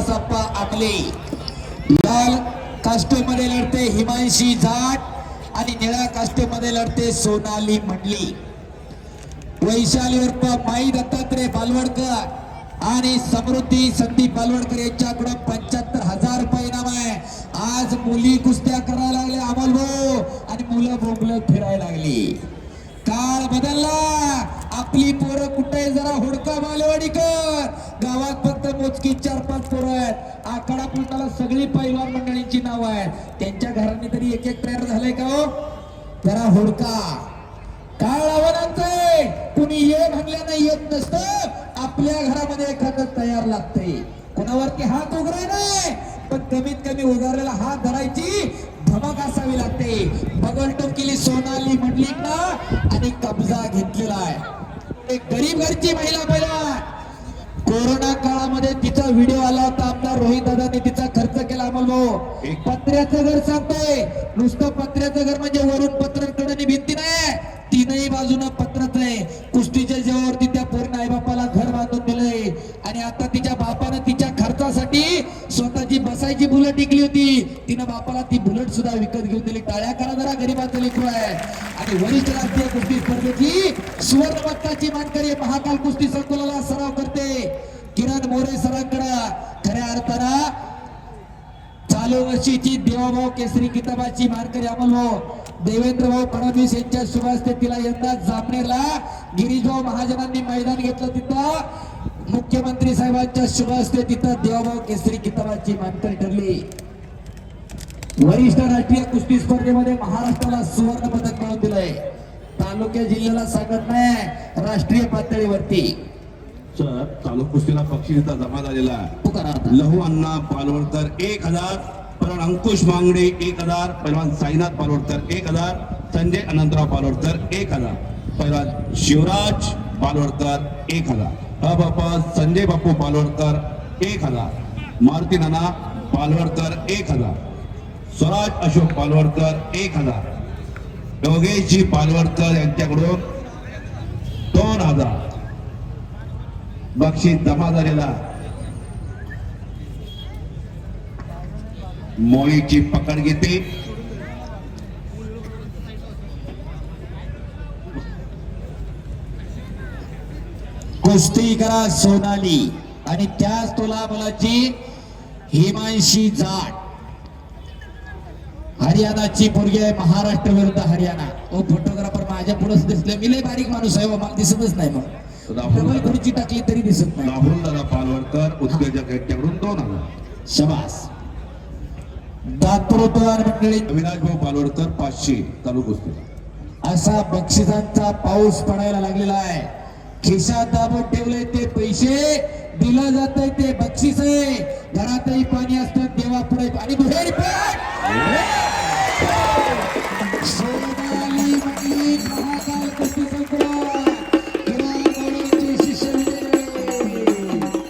सप्पा आपले. लाल कास्टमध्ये लढते हिमांशी जाट आणि निळ्या कास्टमध्ये लढते सोनाली मंडली. वैशाली उर्फ माई दत्तात्रय बालवडकर आणि समृद्धी संदीप बालवडकर यांच्याकडून पंच्याहत्तर हजार रुपये इनाम आहे. आज मुली कुस्त्या करायला लागल्या अमोल भाऊ आणि मुलं बोंबलं फिरायला लागली. काळ बदलला. आपली पोरं कुठे जर फक्त चार पाच पोरं आहेत. आकडा पुलटाला सगळी पैलवान मंडळींची नावं आहेत. त्यांच्या घरांनी तरी एक एक तयार झालंय का हो? जरा होडका. काळ आव्हानांचंय कुणी ये म्हणल्यानं येत नसतं. आपल्या घरामध्ये एखादं तयार लागतंय. कोणावरती हात उघडाय नाही. पण कमीत कमी उघडलेला हात धरायची धमक असावी लागते. बगल केली सोनाली म्हणली ना आणि कब्जा घेतलेला आहे. एक गरीब घरची महिला पहिला. कोरोना काळामध्ये पत्र्याचं घर सांगतोय. नुसतं पत्र्याचं घर म्हणजे वरून पत्र कडनी भिंती नाही. तीनही बाजूनं पत्रच आहे. कुस्तीच्या जेवावरती त्या पोरीनं आई बापाला घर बांधून दिलंय. आणि आता तिच्या बापानं तिच्या खर्चासाठी स्वतःची बसायची बुलेट टिकली होती. तिनं बापाला ती बुलेट सुद्धा विकत घेऊन दिली. टाळ्या करा जरा गरीबाचं लेकरू आहे. आणि वरिष्ठ राष्ट्रीय कुस्ती स्पर्धेची सुवर्ण पदकाची मानकरी महाकाल कुस्ती संकुलाला सराव करते. किरण मोरे सरांकडे. खऱ्या अर्थानं चालू वर्षीची देवाभाऊ केसरी किताबाची मानकरी अमोलभाऊ देवेंद्र भाऊ फडणवीस यांच्या शुभ हस्ते तिला यंदा जामनेरला गिरीशभाऊ महाजनांनी मैदान घेतलं तिथं. मुख्यमंत्री साहेबांच्या शुभ हस्ते तिथं देवाभाऊ केसरी किताबाची मानकरी ठरली. वरिष्ठ राष्ट्रीय कुस्ती स्पर्धेमध्ये महाराष्ट्राला सुवर्ण पदक मिळवून दिलंय. तालुक्या जिल्ह्याला सांगत नाही राष्ट्रीय पातळीवरती. सर चालू कुस्तीला इथं जमा झालेला. लहू अण्णा पालवडकर एक हजार परत अंकुश मांगडे एक हजार पहिलवान साईनाथ पालोडकर एक हजार संजय अनंतराव पालवडकर एक हजार पहिलवान शिवराज पालवडकर एक हजार अबापा संजय बापू पालवडकर एक हजार मारुती नाना पालवडकर एक हजार स्वराज अशोक पालवडकर एक हजार योगेशजी पालवडकर यांच्याकडून दोन हजार बक्षीस जमा झालेला मोळीची पकड घेते. कुस्ती करा सोनाली. आणि त्याच तुला मुलाची हिमांशी जाट. हरियाणाची पोरगी आहे महाराष्ट्र विरुद्ध हरियाणा. ओ फोटोग्राफर माझ्या पुढेच दिसले. मी लय बारीक माणूस आहे हो, मला दिसतच नाही मग. खुर्ची टाकली तरी दिसत नाही. राहुल दादा पालवडकर. उत्तेजक यांच्याकडून दोन हजार. शबास. दातृत्वार मंडळी. अविनाश भाऊ पालवडकर पाचशे चालू असा बक्षिसांचा पाऊस पडायला लागलेला आहे. खिशात दाबून ठेवले ते पैसे दिलं जात ते बक्षीस. आहे घरातही पाणी असतं देवा पुढे पेट!